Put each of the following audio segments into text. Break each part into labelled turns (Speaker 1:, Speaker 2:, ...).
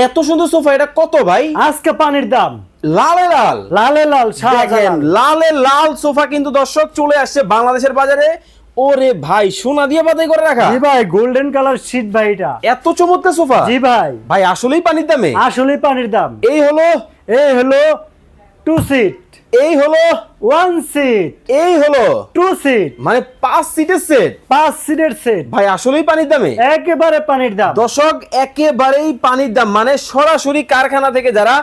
Speaker 1: এত সুন্দর সোফা এটা কত ভাই?
Speaker 2: আজকে পানির দাম।
Speaker 1: লালে লাল।
Speaker 2: লালে লাল
Speaker 1: দেখেন লালে। লাল সোফা কিন্তু দর্শক চলে আসছে বাংলাদেশের বাজারে। ওরে ভাই সোনা দিয়ে বাদাই করে রাখা।
Speaker 2: জি ভাই গোল্ডেন কালার শীট ভাই এটা।
Speaker 1: এত চমৎকার সোফা।
Speaker 2: জি ভাই।
Speaker 1: ভাই আসলেই পানির দামে।
Speaker 2: আসলেই পানির দাম।
Speaker 1: এই হলো
Speaker 2: এই হলো টু সিট
Speaker 1: এই হলো
Speaker 2: ওয়ান সিট
Speaker 1: এই হলো
Speaker 2: টু সিট
Speaker 1: মানে পাঁচ সিটের সেট
Speaker 2: পাঁচ সিটের সেট
Speaker 1: ভাই আসলেই পানির দামে।
Speaker 2: একেবারে পানির দাম।
Speaker 1: দর্শক একেবারেই পানির দাম। মানে সরাসরি কারখানা থেকে যারা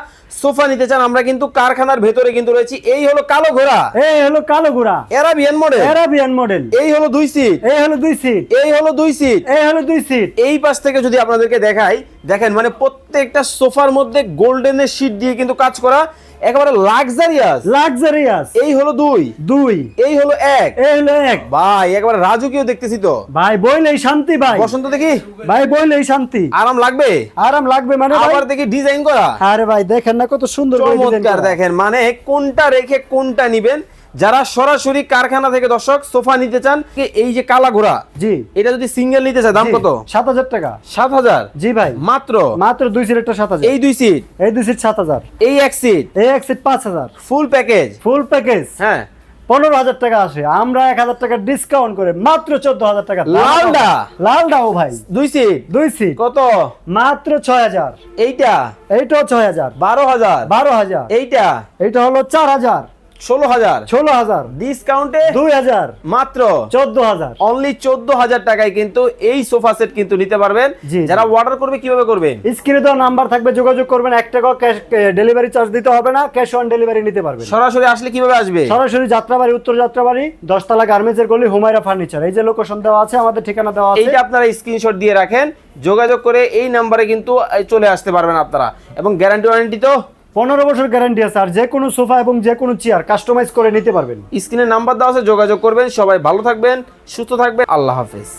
Speaker 1: সোফা নিতে চান আমরা কিন্তু কারখানার ভেতরে কিন্তু রয়েছি। এই হলো কালো ঘোড়া।
Speaker 2: এই হলো কালো ঘোড়া।
Speaker 1: এরাবিয়ান মডেল
Speaker 2: অ্যারাবিয়ান মডেল
Speaker 1: এই হলো দুই সিট
Speaker 2: এই হলো দুই সিট
Speaker 1: এই হলো দুই সিট
Speaker 2: এই হলো দুই সিট
Speaker 1: এই পাশ থেকে যদি আপনাদেরকে দেখাই দেখেন মানে প্রত্যেকটা সোফার মধ্যে গোল্ডেনের শীট দিয়ে কিন্তু কাজ করা। একেবারে লাক্সারিয়াস
Speaker 2: লাক্সারিয়াস
Speaker 1: এই হলো দুই।
Speaker 2: দুই।
Speaker 1: এই হলো এক।
Speaker 2: এই হলো এক।
Speaker 1: ভাই একেবারে রাজকীয় দেখতেছি তো।
Speaker 2: ভাই বইলেই শান্তি ভাই।
Speaker 1: বসন্ত দেখি।
Speaker 2: ভাই বইলেই শান্তি।
Speaker 1: আরাম লাগবে?
Speaker 2: আরাম লাগবে মানে
Speaker 1: আবার দেখি ডিজাইন করা।
Speaker 2: আরে ভাই দেখেন না কত সুন্দর করে
Speaker 1: চমৎকার দেখেন মানে কোনটা রেখে কোনটা নিবেন? যারা সরাসরি কারখানা থেকে দর্শক সোফা নিতে চান এই যে কালা ঘোড়া
Speaker 2: জি।
Speaker 1: এটা যদি সিঙ্গেল নিতে চায় দাম কত?
Speaker 2: সাত হাজার টাকা।
Speaker 1: সাত হাজার?
Speaker 2: জি ভাই।
Speaker 1: মাত্র?
Speaker 2: মাত্র দুই সিটেরটা সাত হাজার।
Speaker 1: এই দুই সিট
Speaker 2: এই দুই সিট সাত হাজার।
Speaker 1: এই এক সিট
Speaker 2: এই এক সিট পাঁচ হাজার।
Speaker 1: ফুল প্যাকেজ
Speaker 2: ফুল প্যাকেজ
Speaker 1: হ্যাঁ।
Speaker 2: পনেরো হাজার টাকা আসে। আমরা এক হাজার টাকা ডিসকাউন্ট করে মাত্র চোদ্দ হাজার টাকা। দাম।
Speaker 1: লালডা?
Speaker 2: লালডাও ভাই।
Speaker 1: দুই সিট
Speaker 2: দুই সিট
Speaker 1: কত?
Speaker 2: মাত্র ছয় হাজার।
Speaker 1: এইটা?
Speaker 2: এইটাও ছয় হাজার।
Speaker 1: বারো হাজার?
Speaker 2: বারো হাজার।
Speaker 1: এইটা?
Speaker 2: এইটা হলো চার হাজার।
Speaker 1: ষোলো হাজার।
Speaker 2: ষোলো হাজার।
Speaker 1: ডিসকাউন্টে
Speaker 2: দুই হাজার।
Speaker 1: মাত্র
Speaker 2: চোদ্দ হাজার।
Speaker 1: অনলি চোদ্দ হাজার টাকায় কিন্তু এই সোফা সেট কিন্তু নিতে পারবেন। যারা অর্ডার করবে কীভাবে করবেন
Speaker 2: স্ক্রিনে দেওয়া নাম্বার থাকবে যোগাযোগ করবেন। এক টাকা ক্যাশ ডেলিভারি চার্জ দিতে হবে না। ক্যাশ অন ডেলিভারি নিতে পারবেন।
Speaker 1: সরাসরি আসলে কীভাবে আসবে?
Speaker 2: সরাসরি যাত্রাবাড়ি উত্তর যাত্রাবাড়ি দশতলা গার্মেন্টসের গলি হুমায়রা ফার্নিচার এই যে লোকেশন দেওয়া আছে আমাদের ঠিকানা দেওয়া আছে।
Speaker 1: এইটা আপনারা স্ক্রিনশট দিয়ে রাখেন। যোগাযোগ করে এই নাম্বারে কিন্তু চলে আসতে পারবেন আপনারা। এবং গ্যারান্টি ওয়ারেন্টি তো
Speaker 2: পনেরো বছর গ্যারান্টি আছে, আর যে কোনো সোফা এবং যে কোনো চেয়ার কাস্টমাইজ করে নিতে পারবেন।
Speaker 1: স্ক্রিনে নাম্বার দেওয়া আছে, যোগাযোগ করবেন। সবাই ভালো থাকবেন, সুস্থ থাকবেন। আল্লাহ হাফেজ।